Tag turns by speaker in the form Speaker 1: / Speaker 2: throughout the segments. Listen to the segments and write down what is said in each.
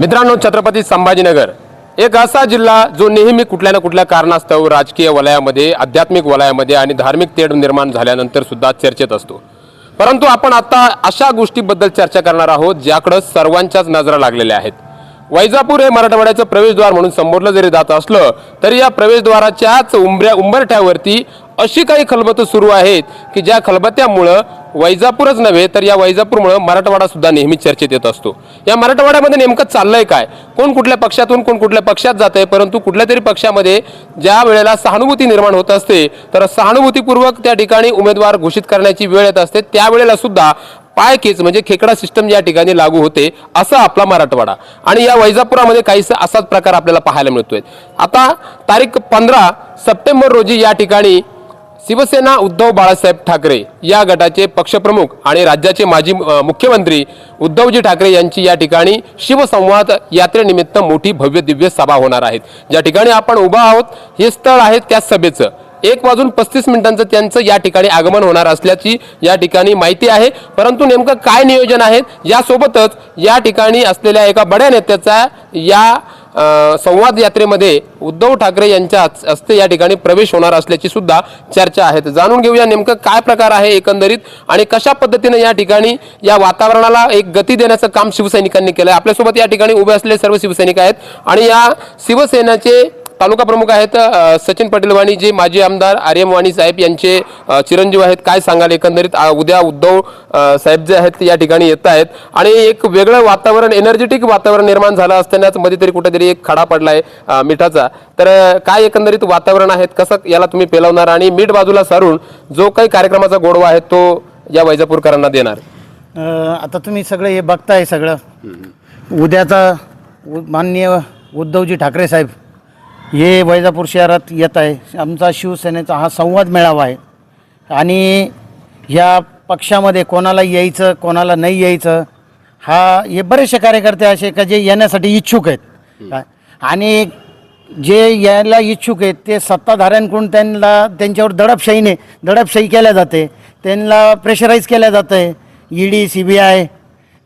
Speaker 1: मित्रांनो छत्रपती संभाजीनगर. एक असा जिल्हा जो नेहमी कुठल्या ना कुठल्या कारणास्तव राजकीय वलयामध्ये आध्यात्मिक वलयामध्ये आणि धार्मिक तेढ निर्माण झाल्यानंतर सुद्धा चर्चेत असतो. परंतु आपण आता अशा गोष्टीबद्दल चर्चा करणार आहोत ज्याकडं सर्वांच्याच नजरा लागलेल्या आहेत. वैजापूर हे मराठवाड्याचं प्रवेशद्वार म्हणून संबोधलं जरी जात असलं तरी या प्रवेशद्वाराच्याच उंबऱ्या उंबरठ्यावरती अशी काही खलबतं सुरू आहेत की ज्या खलबत्यामुळं वैजापूरच नव्हे तर या वैजापूरमुळं मराठवाडा सुद्धा नेहमी चर्चेत येत असतो. या मराठवाड्यामध्ये नेमकं चाललंय काय? कोण कुठल्या पक्षातून कोण कुठल्या पक्षात जात आहे परंतु कुठल्या तरी पक्षामध्ये ज्या वेळेला सहानुभूती निर्माण होत असते तर सहानुभूतीपूर्वक त्या ठिकाणी उमेदवार घोषित करण्याची वेळ येत असते. त्यावेळेला सुद्धा पायकेच म्हणजे खेकडा सिस्टम या ठिकाणी लागू होते असं आपला मराठवाडा. आणि या वैजापुरामध्ये काहीसा असाच प्रकार आपल्याला पाहायला मिळतोय. आता तारीख पंधरा सप्टेंबर रोजी या ठिकाणी शिवसेना उद्धव बाळासाहेब ठाकरे या गटाचे पक्षप्रमुख आणि राज्याचे माजी मुख्यमंत्री उद्धवजी ठाकरे यांची या ठिकाणी शिवसंवाद यात्रेनिमित्त मोठी भव्य दिव्य सभा होणार आहेत. ज्या ठिकाणी आपण उभा आहोत हे स्थळ आहे त्या सभेचं. एक वाजून पस्तीस मिनिटांचं त्यांचं या ठिकाणी आगमन होणार असल्याची या ठिकाणी माहिती आहे. परंतु नेमकं काय नियोजन आहे यासोबतच या ठिकाणी असलेल्या एका बड्या नेत्याचा या संवाद यात्रेमध्ये उद्धव ठाकरे यांच्या हस्ते या ठिकाणी प्रवेश होणार असल्याची सुद्धा चर्चा आहेत जाणून घेऊया नेमकं काय प्रकार आहे एकंदरीत आणि कशा पद्धतीने या ठिकाणी या वातावरणाला एक गती देण्याचं काम शिवसैनिकांनी केलं आहे आपल्यासोबत या ठिकाणी उभे असलेले सर्व शिवसैनिक आहेत आणि या शिवसेनेचे तालुका प्रमुख आहेत सचिन पटेल वाणी जे माजी आमदार आर्यम वाणी साहेब यांचे चिरंजीव आहेत. काय सांगाल? एकंदरीत उद्या उद्धव साहेब जे आहेत ते या ठिकाणी येत आहेत. आणि एक वेगळं वातावरण एनर्जेटिक वातावरण निर्माण झालं असतानाच मध्येतरी कुठेतरी एक खडा पडलाय आहे मिठाचा. तर काय एकंदरीत वातावरण आहेत कसं याला तुम्ही पेलवणार? आणि मीठ बाजूला सारून जो काही कार्यक्रमाचा गोडवा आहे तो या वैजापूरकरांना देणार.
Speaker 2: आता तुम्ही सगळं हे बघताय सगळं. उद्याचा उ- माननीय उद्धवजी ठाकरे साहेब हे वैजापूर शहरात येत आहे. आमचा शिवसेनेचा हा संवाद मेळावा आहे. आणि ह्या पक्षामध्ये कोणाला यायचं कोणाला नाही यायचं हा हे बरेचसे कार्यकर्ते असे का जे येण्यासाठी इच्छुक आहेत? आणि जे यायला इच्छुक आहेत ते सत्ताधाऱ्यांकडून त्यांना त्यांच्यावर दडपशाहीने दडपशाही केल्या जाते. त्यांना प्रेशराईज केल्या जातं आहे ईडी सी बी आय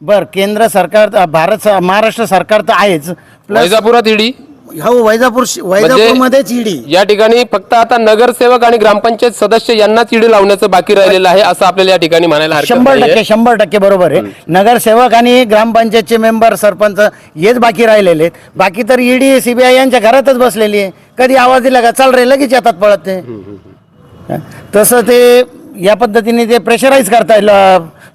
Speaker 2: बरं केंद्र सरकार भारत महाराष्ट्र सरकार तर आहेच. प्लस
Speaker 1: वैजापुरात ईडी
Speaker 2: हो वैजापूर वैजापूरमध्येच ईडी
Speaker 1: या ठिकाणी फक्त आता नगरसेवक आणि ग्रामपंचायत सदस्य यांनाच ईडी लावण्याचं बाकी राहिलेलं आहे असं आपल्याला या ठिकाणी म्हणायला हरकत
Speaker 2: शंभर
Speaker 1: नाहीये.
Speaker 2: टक्के शंभर टक्के बरोबर आहे. नगरसेवक आणि ग्रामपंचायतचे मेंबर सरपंच हेच बाकी राहिलेले आहेत. बाकी तर ईडी सीबीआय यांच्या घरातच बसलेली आहे. कधी आवाज दिला का? चाल रे लगेच येतात पळत ते. तसं ते या पद्धतीने ते प्रेशराईज करता येईल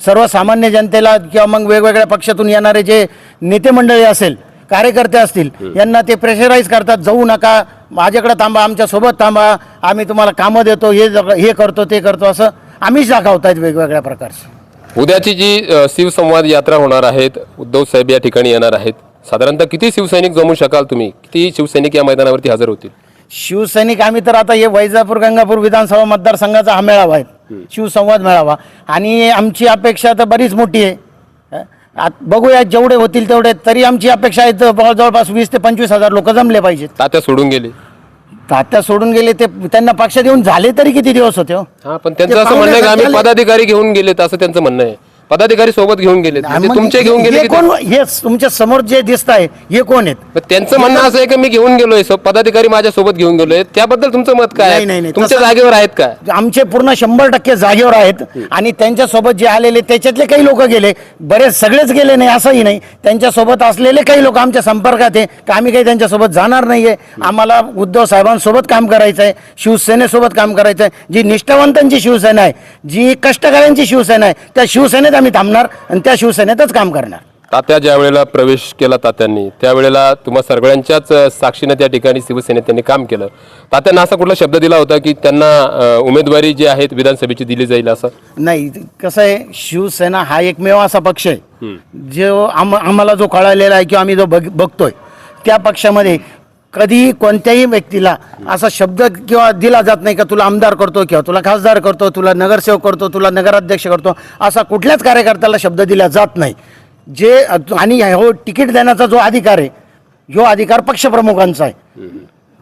Speaker 2: सर्वसामान्य जनतेला किंवा मग वेगवेगळ्या पक्षातून येणारे जे नेते मंडळी असेल कार्यकर्ते असतील यांना ते प्रेशराईज करतात जाऊ नका माझ्याकडे थांबा आमच्यासोबत थांबा आम्ही तुम्हाला कामं देतो हे हे करतो ते करतो असं आम्हीच दाखवतायत वेगवेगळ्या प्रकारचं.
Speaker 1: उद्याची जी शिवसंवाद यात्रा होणार आहेत उद्धव साहेब या ठिकाणी येणार आहेत. साधारणतः किती शिवसैनिक जमू शकाल तुम्ही? किती शिवसैनिक या मैदानावरती हजर होतील?
Speaker 2: शिवसैनिक आम्ही तर आता हे वैजापूर गंगापूर विधानसभा मतदारसंघाचा हा मेळावा आहे. शिवसंवाद मेळावा. आणि आमची अपेक्षा तर बरीच मोठी आहे. बघूया जेवढे होतील तेवढे. तरी आमची अपेक्षा आहे जवळ- जवळपास वीस ते पंचवीस हजार लोक जमले पाहिजेत.
Speaker 1: तात्या सोडून गेले.
Speaker 2: तात्या सोडून गेले ते त्यांना पक्षात येऊन झाले तरी किती दिवस होते हो?
Speaker 1: हा पण त्यांचं
Speaker 2: ते
Speaker 1: असं म्हणणं आहे की आम्ही. पदाधिकारी घेऊन गेलेत असं त्यांचं म्हणणं आहे. पदाधिकारी सोबत घेऊन गेलेत. म्हणजे
Speaker 2: मग
Speaker 1: तुमचे घेऊन गेले
Speaker 2: हे
Speaker 1: की
Speaker 2: कोण हे तुमच्यासमोर जे दिसत आहे हे कोण आहेत?
Speaker 1: मग त्यांचं म्हणणं असं आहे की मी घेऊन गेलोय सो- पदाधिकारी माझ्या सोबत घेऊन गेलोय. त्याबद्दल तुमचं मत काय
Speaker 2: नाही,
Speaker 1: आहे?
Speaker 2: नाही, नाही,
Speaker 1: तुमच्या
Speaker 2: तसं-
Speaker 1: जागेवर आहेत का?
Speaker 2: आमचे पूर्ण शंभर टक्के जागेवर आहेत. आणि त्यांच्यासोबत जे आलेले त्याच्यातले काही लोक गेले. बरेच सगळेच गेले नाही असंही नाही. त्यांच्यासोबत असलेले काही लोक आमच्या संपर्कात आहे. का आम्ही काही त्यांच्यासोबत जाणार नाहीये? आम्हाला उद्धव साहेबांसोबत काम करायचं आहे. शिवसेनेसोबत काम करायचं आहे. जी निष्ठावंतांची शिवसेना आहे जी कष्टकऱ्यांची शिवसेना आहे त्या शिवसेनेत आम्ही थांबणार आणि त्या शिवसेनेतच काम करणार.
Speaker 1: तात्या ज्या वेळेला प्रवेश केला तात्यांनी त्यावेळेला तुम्हा सगळ्यांच्याच साक्षीने त्या ठिकाणी शिवसेनेत त्यांनी काम केलं. तात्यांना असा कुठला शब्द दिला होता की त्यांना उमेदवारी जी आहे विधानसभेची दिली जाईल असं?
Speaker 2: नाही कसं आहे शिवसेना हा एकमेव असा पक्ष आहे. जो आम आम्हाला जो कळालेला आहे किंवा आम्ही जो बघ बघतोय त्या पक्षामध्ये कधीही कोणत्याही व्यक्तीला असा शब्द किंवा दिला जात नाही का तुला आमदार करतो किंवा तुला खासदार करतो तुला नगरसेवक करतो तुला नगराध्यक्ष करतो असा कुठल्याच कार्यकर्त्याला शब्द दिला जात नाही. जे आणि हो तिकीट देण्याचा जो अधिकार आहे ह्यो अधिकार पक्षप्रमुखांचा आहे.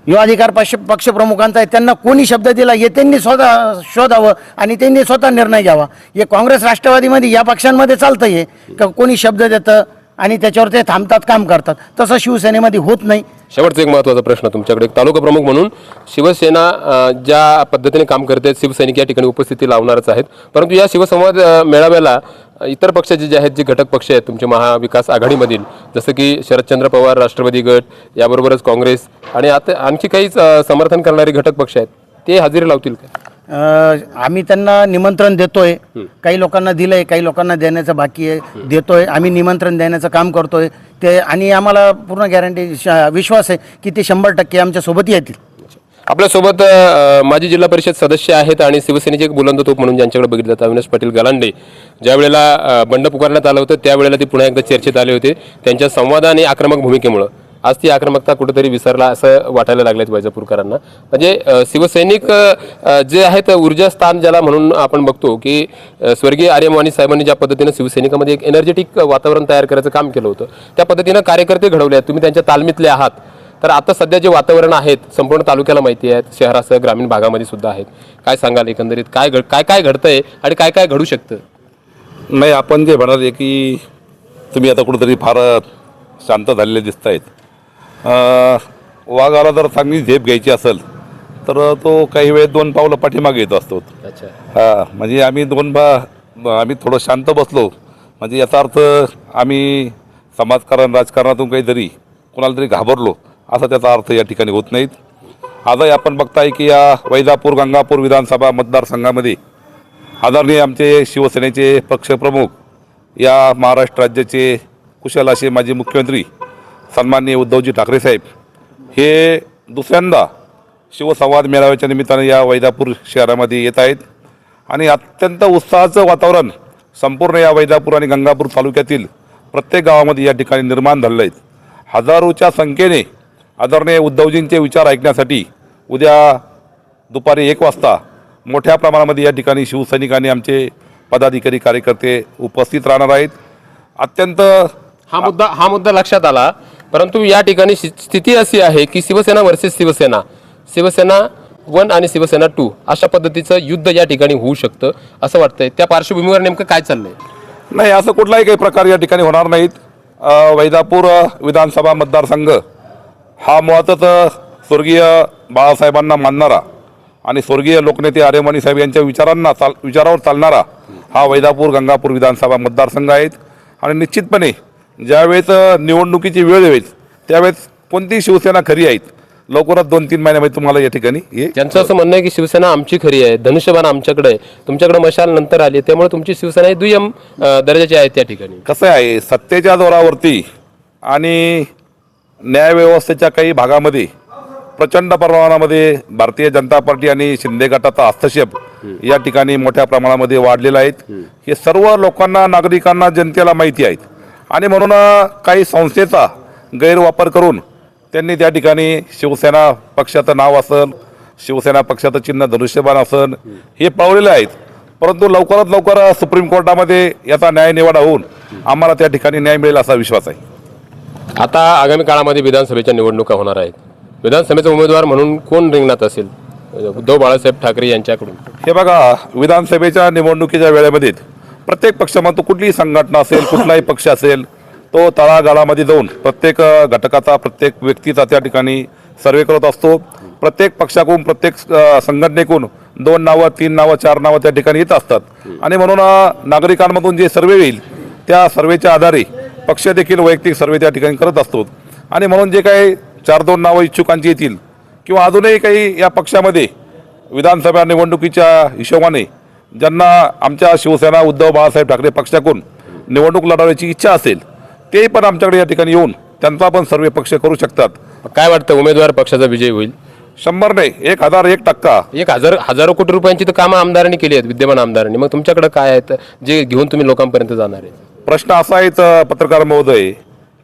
Speaker 2: ह्यो अधिकार पक्ष पक्षप्रमुखांचा आहे. त्यांना कोणी शब्द दिला हे त्यांनी स्वतः शोधावं आणि त्यांनी स्वतः निर्णय घ्यावा. हे काँग्रेस राष्ट्रवादीमध्ये या पक्षांमध्ये चालतं आहे का कोणी शब्द देतं? आणि त्याच्यावर ते थांबतात काम करतात. तसं शिवसेनेमध्ये होत नाही.
Speaker 1: शेवटचा एक महत्त्वाचा प्रश्न तुमच्याकडे. एक तालुका प्रमुख म्हणून शिवसेना अ, ज्या पद्धतीने काम करते शिवसैनिक या ठिकाणी उपस्थिती लावणारच आहेत. परंतु या शिवसंवाद अ, मेळाव्याला अ, इतर पक्षाचे जे आहेत जे घटक पक्ष आहेत तुमचे महाविकास आघाडीमधील जसं की शरदचंद्र पवार राष्ट्रवादी गट याबरोबरच काँग्रेस आणि आता आणखी काही समर्थन करणारे घटक पक्ष आहेत ते हजेरी लावतील का?
Speaker 2: आम्ही त्यांना निमंत्रण देतोय. काही लोकांना दिलंय काही लोकांना देण्याचं बाकी आहे देतोय. आम्ही निमंत्रण देण्याचं काम करतोय. ते आणि आम्हाला पूर्ण गॅरंटी विश्वास आहे की ते शंभर टक्के आमच्यासोबत येतील.
Speaker 1: आपल्यासोबत माजी जिल्हा परिषद सदस्य आहेत आणि शिवसेनेचे एक बुलंद तोप म्हणून ज्यांच्याकडे बघितलं जातं अविनाश पाटील गलांडे. ज्या वेळेला बंड पुकारण्यात आलं होतं त्यावेळेला ते पुन्हा एकदा चर्चेत आले होते. त्यांच्या संवाद आणि आक्रमक भूमिकेमुळं. आज ती आक्रमकता कुठेतरी विसरला असं वाटायला लागलेत वैजापूरकरांना. म्हणजे शिवसैनिक जे आहेत ऊर्जा स्थान ज्याला म्हणून आपण बघतो की स्वर्गीय आर्यमानी साहेबांनी ज्या पद्धतीनं शिवसैनिकामध्ये एक एनर्जेटिक वातावरण तयार करायचं काम केलं होतं त्या पद्धतीनं कार्यकर्ते घडवले आहेत. तुम्ही त्यांच्या तालमीतले आहात. तर आता सध्या जे वातावरण आहेत संपूर्ण तालुक्याला माहिती आहेत शहरासह ग्रामीण भागामध्ये सुद्धा आहेत. काय सांगाल एकंदरीत? काय घड काय काय घडतंय आणि काय काय घडू शकतं?
Speaker 3: नाही आपण जे म्हणाले की तुम्ही आता कुठेतरी फार शांत झालेले दिसत आहेत वाघाला जर चांगली झेप घ्यायची असेल तर तो काही वेळ दोन पावलं पाठीमागे येत असतो.
Speaker 1: अच्छा.
Speaker 3: हा म्हणजे आम्ही दोन बा आम्ही थोडं शांत बसलो. म्हणजे याचा अर्थ आम्ही समाजकारण राजकारणातून काहीतरी कोणाला तरी घाबरलो असा त्याचा अर्थ या ठिकाणी होत नाहीत. आजही आपण बघताय की या वैजापूर गंगापूर विधानसभा मतदारसंघामध्ये आदरणीय आमचे शिवसेनेचे पक्षप्रमुख या महाराष्ट्र राज्याचे कुशल असे माजी मुख्यमंत्री सन्माननीय उद्धवजी ठाकरे साहेब हे दुसऱ्यांदा शिवसंवाद मेळाव्याच्या निमित्तानं या वैजापूर शहरामध्ये येत आहेत आणि अत्यंत उत्साहाचं वातावरण संपूर्ण या वैजापूर आणि गंगापूर तालुक्यातील प्रत्येक गावामध्ये या ठिकाणी निर्माण झालेलं आहेत हजारोच्या संख्येने आदरणीय उद्धवजींचे विचार ऐकण्यासाठी उद्या दुपारी एक वाजता मोठ्या प्रमाणामध्ये या ठिकाणी शिवसैनिक आणि आमचे पदाधिकारी कार्यकर्ते उपस्थित राहणार आहेत. अत्यंत
Speaker 1: हा मुद्दा हा मुद्दा लक्षात आला. परंतु या ठिकाणी शि- स्थिती अशी आहे की शिवसेना वर्सेस शिवसेना. शिवसेना वन आणि शिवसेना टू अशा पद्धतीचं युद्ध या ठिकाणी होऊ शकतं असं वाटतंय. त्या पार्श्वभूमीवर नेमकं काय चाललंय?
Speaker 3: नाही असं कुठलाही काही प्रकार या ठिकाणी होणार नाहीत. वैजापूर विधानसभा मतदारसंघ हा मुळातच स्वर्गीय बाळासाहेबांना मानणारा आणि स्वर्गीय लोकनेते आर्यमणी साहेब यांच्या विचारांना चाल विचारावर चालणारा हा वैजापूर गंगापूर विधानसभा मतदारसंघ आहेत. आणि निश्चितपणे ज्यावेळेस निवडणुकीची वेळ येईल त्यावेळेस कोणती शिवसेना खरी आहेत? लवकरच दोन तीन महिन्यामध्ये तुम्हाला या ठिकाणी
Speaker 1: त्यांचं असं म्हणणं आहे की शिवसेना आमची खरी आहे धनुष्यबाण आमच्याकडे आहे. तुमच्याकडे मशाल नंतर आली त्यामुळे तुमची शिवसेना ही दुय्यम दर्जाची आहे त्या ठिकाणी.
Speaker 3: कसं आहे सत्तेच्या जोरावरती आणि न्यायव्यवस्थेच्या काही भागामध्ये प्रचंड प्रमाणामध्ये भारतीय जनता पार्टी आणि शिंदे गटाचा हस्तक्षेप या ठिकाणी मोठ्या प्रमाणामध्ये वाढलेला आहेत हे सर्व लोकांना नागरिकांना जनतेला माहिती आहेत आणि म्हणून काही संस्थेचा गैरवापर करून त्यांनी त्या ठिकाणी शिवसेना पक्षाचं नाव असेल शिवसेना पक्षाचं चिन्ह धनुष्यबाण असेल हे पळवलेले आहेत. परंतु लवकरात लवकर सुप्रीम कोर्टामध्ये याचा न्याय निवाडा होऊन आम्हाला त्या ठिकाणी न्याय मिळेल असा विश्वास आहे.
Speaker 1: आता आगामी काळामध्ये विधानसभेच्या निवडणुका होणार आहेत. विधानसभेचा उमेदवार म्हणून कोण रिंगणात असेल? उद्धव बाळासाहेब ठाकरे यांच्याकडून.
Speaker 3: हे बघा विधानसभेच्या निवडणुकीच्या वेळेमध्ये प्रत्येक पक्षामध्ये कुठलीही संघटना असेल कुठलाही पक्ष असेल तो तळागाळामध्ये जाऊन प्रत्येक घटकाचा प्रत्येक व्यक्तीचा त्या ठिकाणी सर्वे करत असतो. प्रत्येक पक्षाकडून प्रत्येक संघटनेकडून दोन नावं तीन नावं चार नावं त्या ठिकाणी येत असतात. आणि म्हणून नागरिकांमधून जे सर्वे येईल त्या सर्वेच्या आधारे पक्ष देखील वैयक्तिक सर्वे त्या ठिकाणी करत असतो. आणि म्हणून जे काही चार दोन नावं इच्छुकांची येतील किंवा अजूनही काही या पक्षामध्ये विधानसभा निवडणुकीच्या हिशोबाने ज्यांना आमच्या शिवसेना उद्धव बाळासाहेब ठाकरे पक्षाकडून निवडणूक लढवण्याची इच्छा असेल तेही पण आमच्याकडे या ठिकाणी येऊन त्यांचा पण सर्वे पक्ष करू शकतात.
Speaker 1: काय वाटतं उमेदवार पक्षाचा विजय होईल?
Speaker 3: शंभर नाही एक हजार एक टक्का.
Speaker 1: एक हजार हजारो कोटी रुपयांची तर कामं आमदारांनी केली आहेत विद्यमान आमदारांनी. मग तुमच्याकडे काय आहेत जे घेऊन तुम्ही लोकांपर्यंत जाणार आहे
Speaker 3: प्रश्न असा आहे पत्रकार महोदय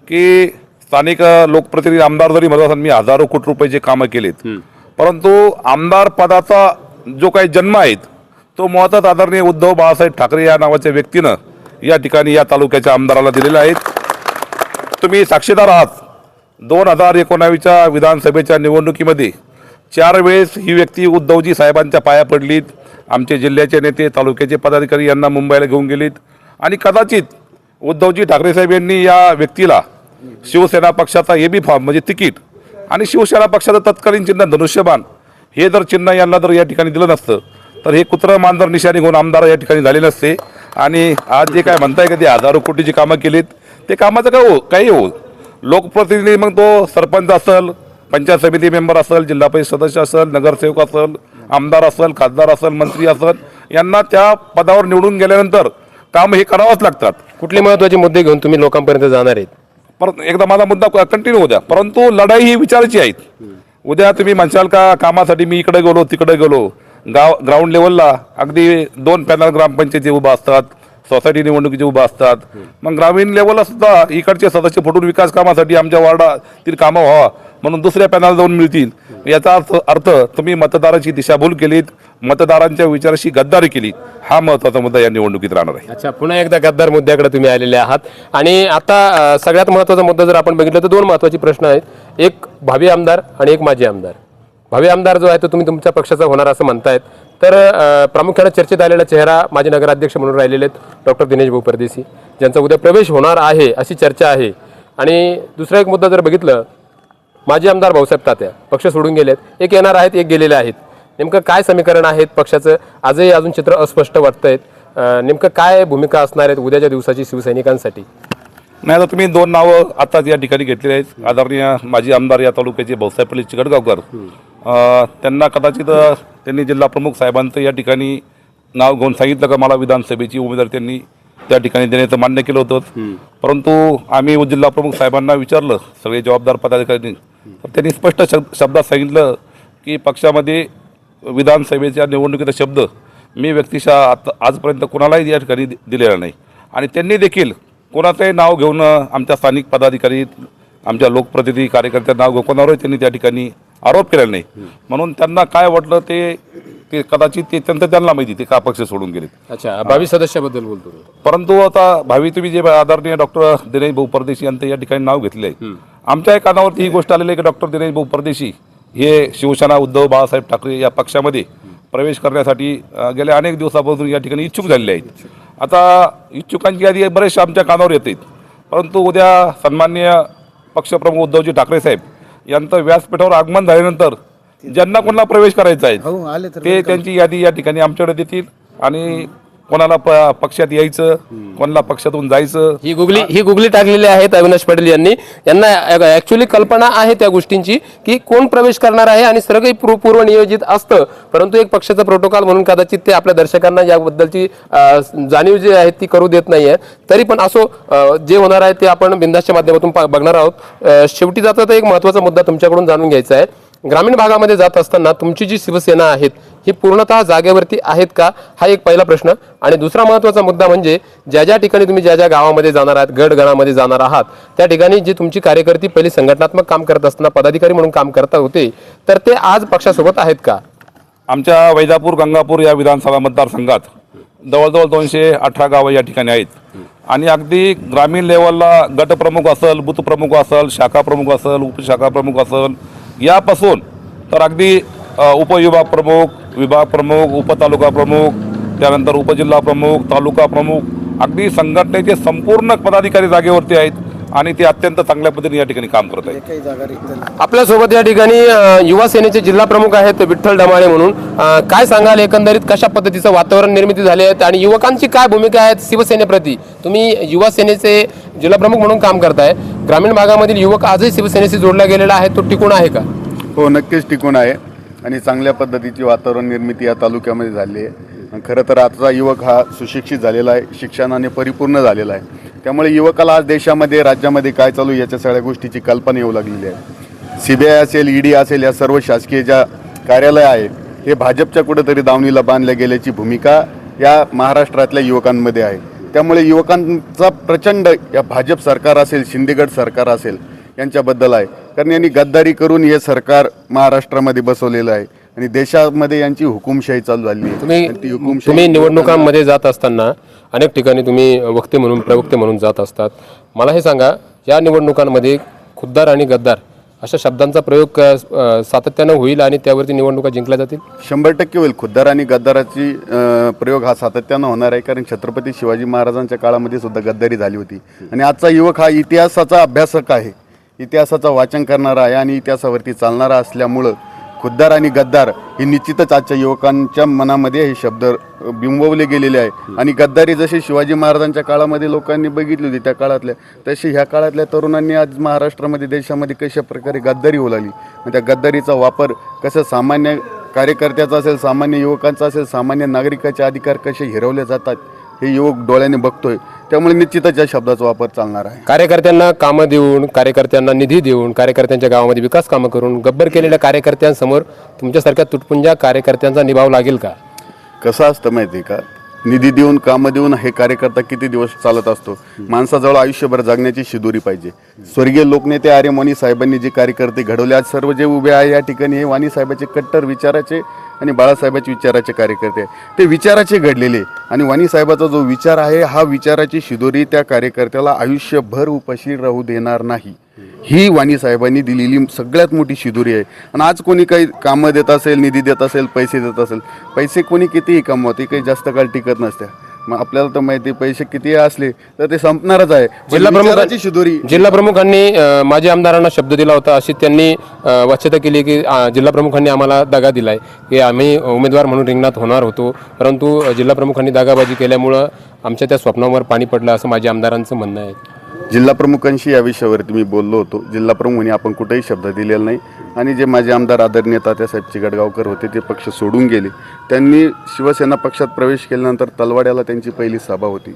Speaker 3: की स्थानिक लोकप्रतिनिधी आमदार जरी म्हणत असेल मी हजारो कोटी रुपयाचे कामं केलेत परंतु आमदार पदाचा जो काही जन्म आहेत तो मुळातच आदरणीय उद्धव बाळासाहेब ठाकरे या नावाच्या व्यक्तीनं या ठिकाणी या तालुक्याच्या आमदाराला दिलेला आहेत. तुम्ही साक्षीदार आहात. दोन हजार एकोणावीसच्या विधानसभेच्या निवडणुकीमध्ये चार वेळेस ही व्यक्ती उद्धवजी साहेबांच्या पाया पडलीत. आमचे जिल्ह्याचे नेते तालुक्याचे पदाधिकारी यांना मुंबईला घेऊन गेलीत. आणि कदाचित उद्धवजी ठाकरे साहेब यांनी या व्यक्तीला शिवसेना पक्षाचा ए बी फॉर्म म्हणजे तिकीट आणि शिवसेना पक्षाचं तत्कालीन चिन्ह धनुष्यबाण हे जर चिन्ह यांना जर या ठिकाणी दिलं नसतं तर हे कुत्र मांजर निशाणी घेऊन आमदार या ठिकाणी झाले नसते आणि आज जे काय म्हणताय का ते हजारो कोटीची कामं केलीत ते कामाचं काय हो काही हो लोकप्रतिनिधी मग तो सरपंच असेल पंचायत समिती मेंबर असेल जिल्हा परिषद सदस्य असेल नगरसेवक असेल आमदार असेल खासदार असेल मंत्री असेल यांना त्या पदावर निवडून गेल्यानंतर काम हे करावंच लागतात.
Speaker 1: कुठले महत्त्वाचे मुद्दे घेऊन तुम्ही लोकांपर्यंत जाणार आहेत?
Speaker 3: परत एकदा माझा मुद्दा कंटिन्यू होत्या परंतु लढाई ही विचारायची आहेत उद्या तुम्ही म्हणशाल का कामासाठी मी इकडे गेलो तिकडे गेलो. गाव ग्राउंड लेवलला अगदी दोन पॅनल ग्रामपंचायती उभा असतात सोसायटी निवडणुकीचे उभा असतात. मग ग्रामीण लेवलला सुद्धा इकडचे सदस्य फुटून विकास कामासाठी आमच्या वार्डातील कामं व्हावा म्हणून दुसऱ्या पॅनल जाऊन मिळतील. याचा अर्थ अर्थ तुम्ही मतदाराची दिशाभूल केलीत मतदारांच्या विचाराशी गद्दारी केली हा महत्त्वाचा मुद्दा या निवडणुकीत राहणार आहे.
Speaker 1: अच्छा पुन्हा एकदा गद्दार मुद्द्याकडे तुम्ही आलेले आहात. आणि आता सगळ्यात महत्त्वाचा मुद्दा जर आपण बघितलं तर दोन महत्त्वाचे प्रश्न आहेत. एक भावी आमदार आणि एक माजी आमदार. भावी आमदार जो आहे तो तुम्ही तुमच्या पक्षाचा होणार असं म्हणतायत. तर प्रामुख्याने चर्चेत आलेला चेहरा माजी नगराध्यक्ष म्हणून राहिलेले आहेत डॉक्टर दिनेश भाऊ परदेशी ज्यांचा उद्या प्रवेश होणार आहे अशी चर्चा आहे. आणि दुसरा एक मुद्दा जर बघितलं माजी आमदार भाऊसाहेब तात्या पक्ष सोडून गेलेत. एक येणार आहेत एक गेलेले आहेत. नेमकं काय समीकरण आहेत पक्षाचं? आजही अजून चित्र अस्पष्ट वाटत आहेत नेमकं काय भूमिका असणार आहेत उद्याच्या दिवसाची शिवसैनिकांसाठी?
Speaker 3: नाही आता तुम्ही दोन नावं आताच या ठिकाणी घेतलेली आहेत. आदरणीय माजी आमदार या तालुक्याचे भाऊसाहेब पल्ली चिकटगावकर त्यांना कदाचित त्यांनी जिल्हा प्रमुख साहेबांचं या ठिकाणी नाव घेऊन सांगितलं का मला विधानसभेची उमेदवार त्यांनी त्या ठिकाणी देण्याचं मान्य केलं होतं. परंतु आम्ही जिल्हा प्रमुख साहेबांना विचारलं सगळे जबाबदार पदाधिकाऱ्यांनी. तर त्यांनी स्पष्ट शब्द शब्दात सांगितलं की पक्षामध्ये विधानसभेच्या निवडणुकीचा शब्द मी व्यक्तिशः आता आजपर्यंत कोणालाही या ठिकाणी दिलेला नाही. आणि त्यांनी देखील कोणाचंही नाव घेऊन आमच्या स्थानिक पदाधिकारी आमच्या लोकप्रतिनिधी कार्यकर्त्या नाव घेऊन कोणावरही त्यांनी त्या ठिकाणी आरोप केलेला नाही. म्हणून त्यांना काय वाटलं ते ते कदाचित ते त्यांचं त्यांना माहिती ते का पक्ष सोडून गेलेत.
Speaker 1: अच्छा भावी सदस्याबद्दल बोलतो मी.
Speaker 3: परंतु आता भावी तुम्ही जे आदरणीय डॉक्टर दिनेश भाऊ परदेशी यांचं या ठिकाणी नाव घेतले आहे आमच्या कानावरती ही गोष्ट आलेली आहे की डॉक्टर दिनेश भाऊ परदेशी हे शिवसेना उद्धव बाळासाहेब ठाकरे या पक्षामध्ये प्रवेश करण्यासाठी अ, गेल्या अनेक दिवसापासून या ठिकाणी इच्छुक झालेले आहेत. आता इच्छुकांची यादी बरेचसे आमच्या कानावर येतात. परंतु उद्या सन्मान्य पक्षप्रमुख उद्धवजी ठाकरे साहेब यांचं व्यासपीठावर आगमन झाल्यानंतर ज्यांना कोणाला प्रवेश करायचा
Speaker 2: हो,
Speaker 3: आहे
Speaker 2: तर
Speaker 3: ते त्यांची यादी या ठिकाणी आमच्याकडे देतील आणि कोणाला प- पक्षात यायचं कोणाला पक्षातून जायचं.
Speaker 1: ही गुगली ही गुगली टाकलेली आहेत अविनाश पटेल यांनी. यांना ऍक्च्युली कल्पना आहे त्या गोष्टींची की कोण प्रवेश करणार आहे आणि सर्व काही पूर्व पूर्व नियोजित असतं. परंतु एक पक्षाचा प्रोटोकॉल म्हणून कदाचित ते आपल्या दर्शकांना याबद्दलची अं, जाणीव जी आहे ती करू देत नाहीये. तरी पण असो अं, जे होणार आहे ते आपण बिंदासच्या माध्यमातून पा- बघणार आहोत. अं, शेवटी जाता तर एक महत्त्वाचा मुद्दा तुमच्याकडून जाणून घ्यायचा आहे. ग्रामीण भागामध्ये जात असताना तुमची जी शिवसेना आहेत ही पूर्णतः जागेवरती आहेत का? हा एक पहिला प्रश्न. आणि दुसरा महत्त्वाचा मुद्दा म्हणजे ज्या ज्या ठिकाणी तुम्ही ज्या ज्या गावामध्ये जाणार आहात गडगणामध्ये जाणार आहात त्या ठिकाणी जी तुमची कार्यकर्ती पहिली संघटनात्मक काम करत असताना पदाधिकारी म्हणून काम करत होते तर ते आज पक्षासोबत आहेत का?
Speaker 3: आमच्या वैजापूर गंगापूर या विधानसभा मतदारसंघात जवळजवळ दोनशे अठरा गावं या ठिकाणी आहेत. आणि अगदी ग्रामीण लेवलला गटप्रमुख असेल बूथ प्रमुख असेल शाखा प्रमुख असेल उपशाखा प्रमुख असेल यापासून तर अगदी उपविभाग प्रमुख विभाग प्रमुख उपतालुका प्रमुख त्यानंतर उपजिल्हा प्रमुख तालुका प्रमुख अगदी संघटनेचे संपूर्ण पदाधिकारी जागेवरती आहेत आणि ते अत्यंत चांगल्या पद्धतीने या ठिकाणी काम करत आहेत.
Speaker 1: आपल्यासोबत या ठिकाणी युवा सेनेचे जिल्हा प्रमुख आहेत विठ्ठल डमाळे म्हणून. काय सांगाल एकंदरीत कशा पद्धतीचं वातावरण निर्मिती झाले आहेत आणि युवकांची काय भूमिका आहेत शिवसेनेप्रती? तुम्ही युवा सेनेचे जिल्हा प्रमुख म्हणून काम करताय. ग्रामीण भागामधील युवक आजही शिवसेनेशी जोडला गेलेला आहे. तो टिकून आहे का?
Speaker 4: हो नक्कीच टिकून आहे. आणि चांगल्या पद्धतीची वातावरण निर्मिती या तालुक्यामध्ये झाली आहे. खरं तर आजचा युवक हा सुशिक्षित झालेला आहे शिक्षणाने परिपूर्ण झालेला आहे. त्यामुळे युवकाला आज देशामध्ये राज्यामध्ये काय चालू याच्या सगळ्या गोष्टीची कल्पना येऊ लागलेली आहे. सी बी आय असेल ईडी असेल या सर्व शासकीय ज्या कार्यालय आहेत हे भाजपच्या कुठेतरी दावणीला बांधल्या गेल्याची भूमिका या महाराष्ट्रातल्या युवकांमध्ये आहे. त्यामुळे युवकांचा प्रचंड या भाजप सरकार असेल शिंदेगड सरकार असेल यांच्याबद्दल आहे. कारण यांनी गद्दारी करून हे सरकार महाराष्ट्रामध्ये बसवलेलं आहे. आणि देशामध्ये यांची हुकुमशाही चालू झाली आहे.
Speaker 1: तुम्ही तुम्ही निवडणुकांमध्ये जात असताना अनेक ठिकाणी तुम्ही वक्ते म्हणून प्रवक्ते म्हणून जात असतात. मला हे सांगा या निवडणुकांमध्ये खुद्दार आणि गद्दार अशा शब्दांचा प्रयोग सातत्यानं होईल आणि त्यावरती निवडणुका जिंकल्या जातील?
Speaker 4: शंभर टक्के होईल. खुद्दार आणि गद्दाराची प्रयोग हा सातत्यानं होणार आहे. कारण छत्रपती शिवाजी महाराजांच्या काळामध्ये सुद्धा गद्दारी झाली होती. आणि आजचा युवक हा इतिहासाचा अभ्यासक आहे. इतिहासाचा वाचन करणारा आहे आणि इतिहासावरती चालणारा असल्यामुळं खुद्दार आणि गद्दार हे निश्चितच आजच्या युवकांच्या मनामध्ये हे शब्द बिंबवले गेलेले आहे. आणि गद्दारी जशी शिवाजी महाराजांच्या काळामध्ये लोकांनी बघितली होती त्या काळातल्या तशी ह्या काळातल्या तरुणांनी आज महाराष्ट्रामध्ये देशामध्ये कशा प्रकारे गद्दारी होऊ लागली. आणि त्या गद्दारीचा वापर कसं सामान्य कार्यकर्त्याचा असेल सामान्य युवकांचा असेल सामान्य नागरिकाचे अधिकार कसे हिरवले जातात हे युवक डोळ्याने बघतोय. त्यामुळे निश्चितच या शब्दाचा वापर चालणार आहे.
Speaker 1: कार्यकर्त्यांना कामं देऊन कार्यकर्त्यांना निधी देऊन कार्यकर्त्यांच्या गावामध्ये विकास कामं करून गब्बर केलेल्या कार्यकर्त्यांसमोर तुमच्यासारख्या तुटपुंजा कार्यकर्त्यांचा निभाव लागेल का?
Speaker 4: कसं असतं माहिती आहे का? निधी देऊन कामं देऊन हे कार्यकर्ता किती दिवस चालत असतो? माणसाजवळ आयुष्यभर जगण्याची शिदोरी पाहिजे. स्वर्गीय लोकनेते आर्य वाणी साहेबांनी जे कार्यकर्ते घडवले आज सर्व जे उभे आहे या ठिकाणी हे वाणी साहेबाचे कट्टर विचाराचे आणि बाळासाहेबाचे विचाराचे कार्यकर्ते आहे ते विचाराचे घडलेले आणि वाणी साहेबाचा जो विचार आहे हा विचाराची शिदोरी त्या कार्यकर्त्याला आयुष्यभर उपाशी राहू देणार नाही. ही वाणी साहेबांनी दिलेली सगळ्यात मोठी शिदोरी आहे. आणि आज कोणी काही कामं देत असेल निधी देत असेल पैसे देत असेल पैसे कोणी कितीही कमवा ते काही जास्त काळ टिकत नसत्या. मग आपल्याला तर माहिती पैसे कितीही असले तर ते संपणारच आहे.
Speaker 1: जिल्हा
Speaker 4: विचाराची शिदोरी.
Speaker 1: प्रमुख जिल्हा प्रमुखांनी माजी आमदारांना शब्द दिला होता अशी त्यांनी अ, वच्चता केली की जिल्हा प्रमुखांनी आम्हाला दगा दिलाय की आम्ही उमेदवार म्हणून रिंगणात होणार होतो. परंतु जिल्हा प्रमुखांनी दगाबाजी केल्यामुळं आमच्या त्या स्वप्नावर पाणी पडलं असं माझ्या आमदारांचं म्हणणं आहे.
Speaker 4: जिल्हा प्रमुखांशी या विषयावरती मी बोललो होतो. जिल्हा प्रमुखांनी आपण कुठेही शब्द दिलेला नाही. आणि जे माझे आमदार आदरणीय तात्यासाहेब चिगडगावकर होते ते पक्ष सोडून गेले. त्यांनी शिवसेना पक्षात प्रवेश केल्यानंतर तलवाड्याला त्यांची पहिली सभा होती.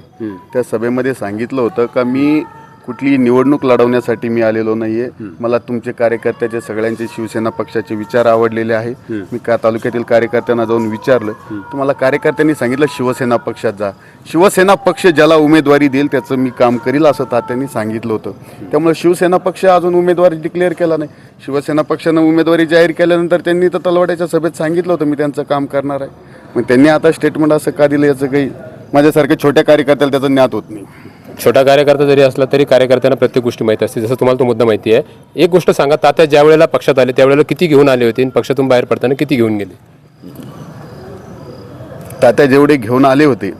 Speaker 4: त्या सभेमध्ये सांगितलं होतं का मी कुठली निवडणूक लढवण्यासाठी मी आलेलो नाहीये. मला तुमचे कार्यकर्त्याचे सगळ्यांचे शिवसेना पक्षाचे विचार आवडलेले आहे मी का तालुक्यातील कार्यकर्त्यांना जाऊन विचारलं तुम्हाला कार्यकर्त्यांनी सांगितलं शिवसेना पक्षात जा. शिवसेना पक्ष ज्याला उमेदवारी देईल त्याचं मी काम करील असं तात्यांनी सांगितलं होतं. त्यामुळे शिवसेना पक्ष अजून उमेदवारी डिक्लेअर केला नाही. शिवसेना पक्षानं उमेदवारी जाहीर केल्यानंतर त्यांनी तर तलवाड्याच्या सभेत सांगितलं होतं मी त्यांचं काम करणार आहे. मग त्यांनी आता स्टेटमेंट असं का दिलं याचं काही? माझ्यासारख्या छोट्या कार्यकर्त्याला त्याचं ज्ञात होत नाही.
Speaker 1: छोटा कार्यकर्ता जरी असला तरी कार्यकर्त्यांना प्रत्येक गोष्टी माहिती असते. जसं तुम्हाला तो मुद्दा माहिती आहे. एक गोष्ट सांगा तात्या ज्या वेळेला पक्षात आले त्यावेळेला किती घेऊन आले होते आणि पक्षातून बाहेर पडताना किती घेऊन गेले?
Speaker 4: तात्या जेवढे घेऊन आले होते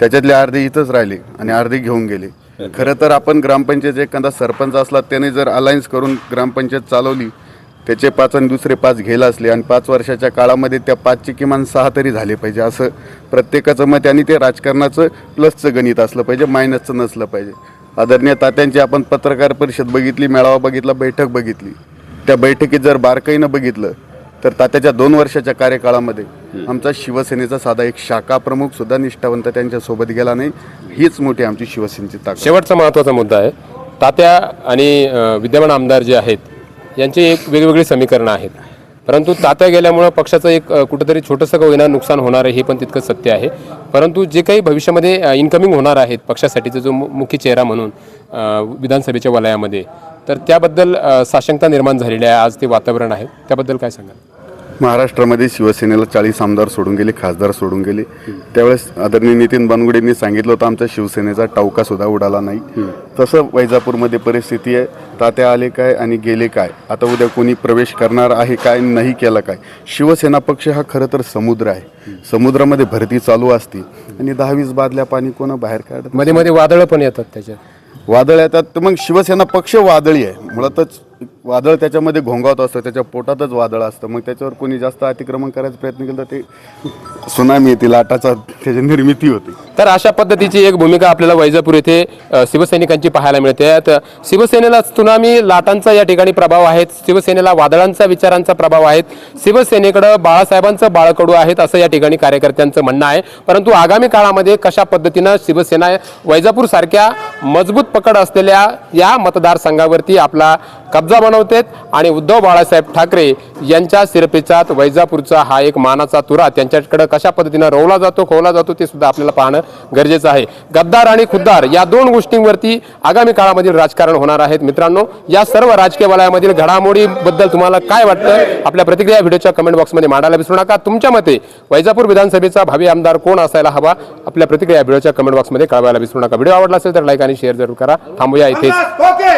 Speaker 4: त्याच्यातले अर्धे इथंच राहिले आणि अर्धे घेऊन गेले. खरं तर आपण ग्रामपंचायत एखादा सरपंच असला त्याने जर अलायन्स करून ग्रामपंचायत चालवली त्याचे पाच आणि दुसरे पाच घ्यायला असले आणि पाच वर्षाच्या काळामध्ये त्या पाचचे किमान सहा तरी झाले पाहिजे. असं प्रत्येकाचं मत आणि ते राजकारणाचं प्लसचं गणित असलं पाहिजे मायनसचं नसलं पाहिजे. आदरणीय तात्यांची आपण पत्रकार परिषद बघितली मेळावा बघितला बैठक बघितली. त्या बैठकीत जर बारकाईनं बघितलं तर तात्याच्या दोन वर्षाच्या कार्यकाळामध्ये आमचा शिवसेनेचा साधा एक शाखा प्रमुख सुद्धा निष्ठावंत त्यांच्यासोबत गेला नाही. हीच मोठी आमची शिवसेनेची ताकद.
Speaker 1: शेवटचा महत्त्वाचा मुद्दा आहे. तात्या आणि विद्यमान आमदार जे आहेत यांचे एक वेगवेगळी समीकरणं आहेत. परंतु तात्या गेल्यामुळं पक्षाचं एक कुठंतरी छोटंसं का होईना नुकसान होणार आहे हे पण तितकंच सत्य आहे. परंतु जे काही भविष्यामध्ये इन्कमिंग होणार आहेत पक्षासाठीचा जो मुख्य चेहरा म्हणून विधानसभेच्या वलयामध्ये तर त्याबद्दल साशंकता निर्माण झालेली आहे आज ते वातावरण आहे. त्याबद्दल काय सांगाल?
Speaker 4: महाराष्ट्रामध्ये शिवसेनेला चाळीस आमदार सोडून गेले खासदार सोडून गेले. त्यावेळेस आदरणीय नितीन बानगुडेंनी सांगितलं होतं आमच्या शिवसेनेचा टावका सुद्धा उडाला नाही. तसं वैजापूरमध्ये परिस्थिती आहे तात्या आले काय आणि गेले काय? आता उद्या कोणी प्रवेश करणार आहे काय नाही केला काय? शिवसेना पक्ष हा खरं तर समुद्र आहे. समुद्रामध्ये भरती चालू असते. आणि दहा वीस बादल्या पाणी कोण बाहेर काढत?
Speaker 1: मध्ये मध्ये वादळं पण येतात त्याच्यात.
Speaker 4: वादळ येतात तर मग शिवसेना पक्ष वादळी आहे. मुळातच वादळ त्याच्यामध्ये घोंगावत असतं त्याच्या पोटातच वादळ असतं. मग त्याच्यावर कोणी जास्त अतिक्रमण करायचा प्रयत्न केला तर ते सुनामी येते लाटाचा त्याची निर्मिती होते.
Speaker 1: तर अशा पद्धतीची एक भूमिका आपल्याला वैजापूर येथे अ, शिवसैनिकांची पाहायला मिळते. तर शिवसेनेला सुनामी लाटांचा या ठिकाणी प्रभाव आहे शिवसेनेला वादळांचा विचारांचा प्रभाव आहे शिवसेनेकडं बाळासाहेबांचं बाळकडू आहेत असं या ठिकाणी कार्यकर्त्यांचं म्हणणं आहे. परंतु आगामी काळामध्ये कशा पद्धतीनं शिवसेना वैजापूर सारख्या मजबूत पकड असलेल्या या मतदारसंघावरती आपला कब्जा बनवतेत आणि उद्धव बाळासाहेब ठाकरे यांच्या सिरपेचात वैजापूरचा हा एक मानाचा तुरा त्यांच्याकडे कशा पद्धतीनं रोवला जातो खोवला जातो ते सुद्धा आपल्याला पाहणं गरजेचं आहे. गद्दार आणि खुद्दार या दोन गोष्टींवरती आगामी काळामधील राजकारण होणार आहेत. मित्रांनो या सर्व राजकीय वलयामधील घडामोडीबद्दल तुम्हाला काय वाटतं? आपल्या प्रतिक्रिया व्हिडिओच्या कमेंट बॉक्समध्ये मांडायला विसरू नका. तुमच्या मते वैजापूर विधानसभेचा भावी आमदार कोण असायला हवा? आपल्या प्रतिक्रिया व्हिडिओच्या कमेंट बॉक्समध्ये कळवायला विसरू नका. व्हिडिओ आवडला असेल तर लाईक आणि शेअर जरूर करा. थांबूया इथेच.
Speaker 5: ओके.